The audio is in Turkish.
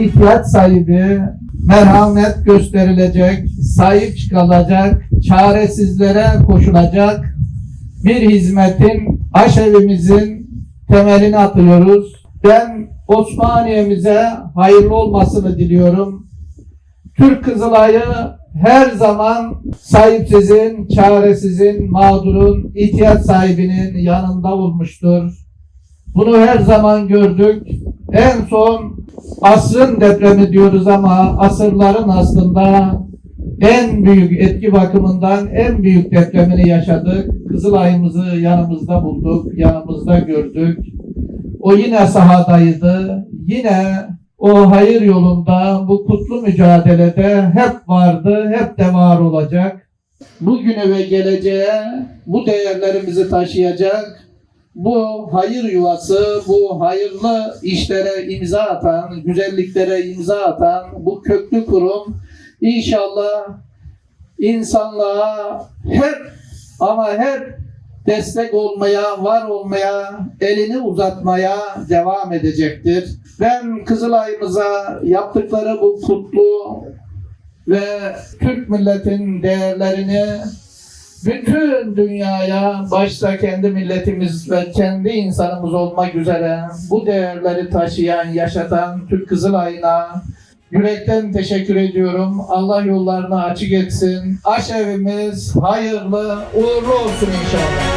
ihtiyaç sahibi, merhamet gösterilecek, sahip çıkılacak, çaresizlere koşulacak bir hizmetin aşevimizin temelini atıyoruz. Ben Osmaniye'mize hayırlı olmasını diliyorum. Türk Kızılay'ı her zaman sahipsizin, çaresizin, mağdurun, ihtiyaç sahibinin yanında olmuştur. Bunu her zaman gördük. En son asrın depremi diyoruz ama asırların aslında en büyük etki bakımından en büyük depremini yaşadık. Kızılay'ımızı yanımızda bulduk, yanımızda gördük. O yine sahadaydı. Yine o hayır yolunda, bu kutlu mücadelede hep vardı, hep de var olacak. Bugüne ve geleceğe bu değerlerimizi taşıyacak, bu hayır yuvası, bu hayırlı işlere imza atan, güzelliklere imza atan bu köklü kurum inşallah insanlığa hep ama hep destek olmaya, var olmaya, elini uzatmaya devam edecektir. Ben Kızılay'ımıza yaptıkları bu kutlu ve Türk milletin değerlerini bütün dünyaya başta kendi milletimiz ve kendi insanımız olmak üzere bu değerleri taşıyan, yaşatan Türk Kızılay'ına yürekten teşekkür ediyorum. Allah yollarını açık etsin. Aşevimiz hayırlı, uğurlu olsun inşallah.